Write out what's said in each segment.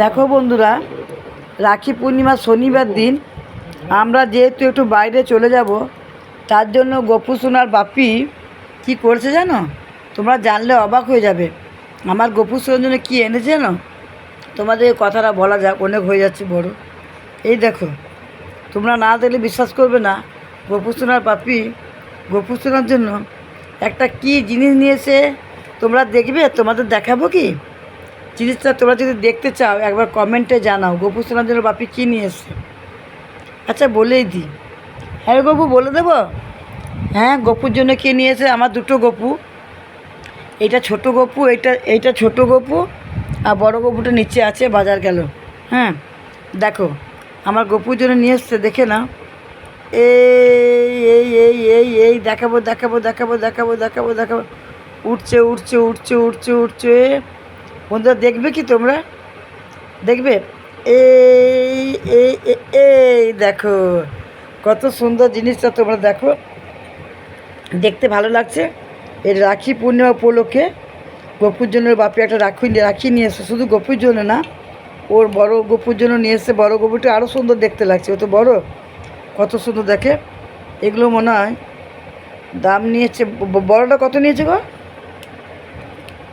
দেখো বন্ধুরা, রাখি পূর্ণিমা শনিবার দিন আমরা যেহেতু একটু বাইরে চলে যাব, তার জন্য গপু সোনার বাপি কি করছে জানো? তোমরা জানলে অবাক হয়ে যাবে। আমার গপু সোনার জন্য কী এনেছে জানো? তোমাদের কথাটা বলা যাক, অনেক হয়ে যাচ্ছে বড়। এই দেখো, তোমরা না দেখলে বিশ্বাস করবে না, গপু সোনার পাপি গপু সোনার জন্য একটা কি জিনিস নিয়েছে, তোমরা দেখবে, তোমাদের দেখাবো কি? জিনিসটা তোমরা যদি দেখতে চাও, একবার কমেন্টে জানাও। গপু সোনার জন্য বাপি কী নিয়ে এসছে? আচ্ছা বলেই দিই হ্যাঁ গপু, বলে দেবো? হ্যাঁ গপুর জন্য কে নিয়েছে আমার দুটো গপু। এইটা ছোট গপু এইটা এইটা ছোট গপু, আর বড় গপুটা নিচে আছে, বাজার গেল। হ্যাঁ দেখো, আমার গপুর জন্য নিয়ে এসছে, দেখে না এই এই এই এই এই, দেখাবো দেখাবো দেখাবো দেখাবো দেখাবো দেখাবো। উঠছে উঠছে উঠছে উঠছে উঠছে। বন্ধুরা, দেখবে কি তোমরা? দেখবে? এই এই, এই- দেখো, কত সুন্দর জিনিসটা তোমরা দেখো। দেখতে ভালো লাগছে। এই রাখি পূর্ণিমা উপলক্ষে গপুর জন্য বাপি একটা রাখি রাখি নিয়ে এসে শুধু গপুর জন্য না, ওর বড় গপুর জন্য নিয়ে এসে বড় গপুটা আরও সুন্দর দেখতে লাগছে। ও তো বড়, কত সুন্দর দেখে। এগুলো মনে হয় দাম নিয়েছে। বড়টা কত নিয়েছে গো?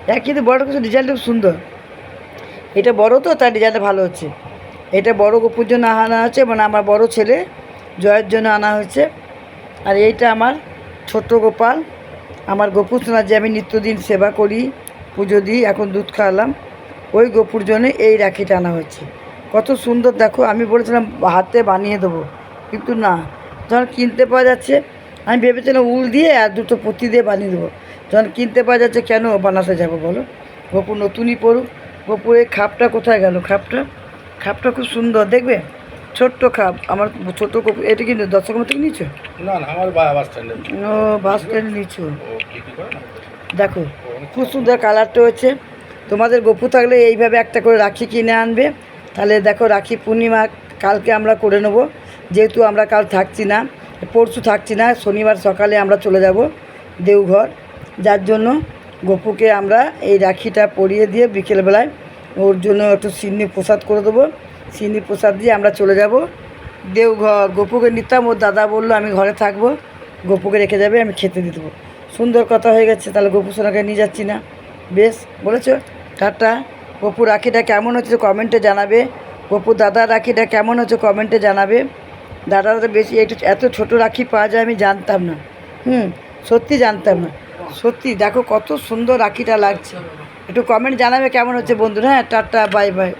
এক কিন্তু বড় কিছু ডিজাইনটা খুব সুন্দর। এটা বড় তো, তার ডিজাইনটা ভালো হচ্ছে। এটা বড় গপুর জন্য আনা হচ্ছে মানে আমার বড় ছেলে জয়ের জন্য আনা হয়েছে আর এইটা আমার ছোট্ট গোপাল। আমার গোপুর সোনার যে আমি নিত্যদিন সেবা করি, পুজো দিই, এখন দুধ খাওয়ালাম। ওই গোপুর জন্য এই রাখিটা আনা হয়েছে কত সুন্দর, দেখো, আমি বলেছিলাম হাতে বানিয়ে দেবো। কিন্তু না, যখন কিনতে পাওয়া যাচ্ছে, আমি ভেবেছিলাম উল দিয়ে আর দুটো পুঁতি দিয়ে বানিয়ে দেবো। যখন কিনতে পাওয়া যাচ্ছে কেন বানাতে যাব বলো? গোপুর নতুনই পড়ুক। গোপুরের খাপটা কোথায় গেল? খাপটা? খাপটা খুব সুন্দর দেখবে? ছোট্ট খাপ। আমার ছোটো গপু এটা কিন্তু দর্শক মতো নিয়েছো? না না আমার বা- বাস স্ট্যান্ডে ও বাস স্ট্যান্ড নিচ্ছ দেখো খুব সুন্দর। কালারটা হচ্ছে তোমাদের গপু থাকলে এইভাবে একটা করে রাখি কিনে আনবে। তাহলে দেখো রাখি পূর্ণিমা কালকে আমরা করে নেব। যেহেতু আমরা কাল থাকছি না পরশু থাকছি না শনিবার সকালে আমরা চলে যাব দেওঘর। যার জন্য গপুকে আমরা এই রাখিটা পরিয়ে দিয়ে বিকেলবেলায় ওর জন্য একটু সিন্নি প্রসাদ করে দেবো। সিন্নি প্রসাদ দিয়ে আমরা চলে যাব। দেওঘর গপুকে নিতাম, ওর দাদা বলল, আমি ঘরে থাকব। গপুকে রেখে যাবে, আমি খেতে দিয়ে দেবো। সুন্দর কথা হয়ে গেছে, তাহলে গপু সোনাকে নিয়ে যাচ্ছি না। বেশ, বলেছ? টাটা। গপু রাখিটা কেমন হচ্ছে কমেন্টে জানাবে। গপু দাদা রাখিটা কেমন হচ্ছে কমেন্টে জানাবে। দাদারা বেশি একটু, এত ছোট রাখি পাওয়া যায়, আমি জানতাম না। হুম, সত্যি জানতাম না। সত্যি, দেখো কত সুন্দর রাখিটা লাগছে। একটু কমেন্ট জানাবে কেমন হচ্ছে বন্ধুরা। হ্যাঁ টাটা বাই বাই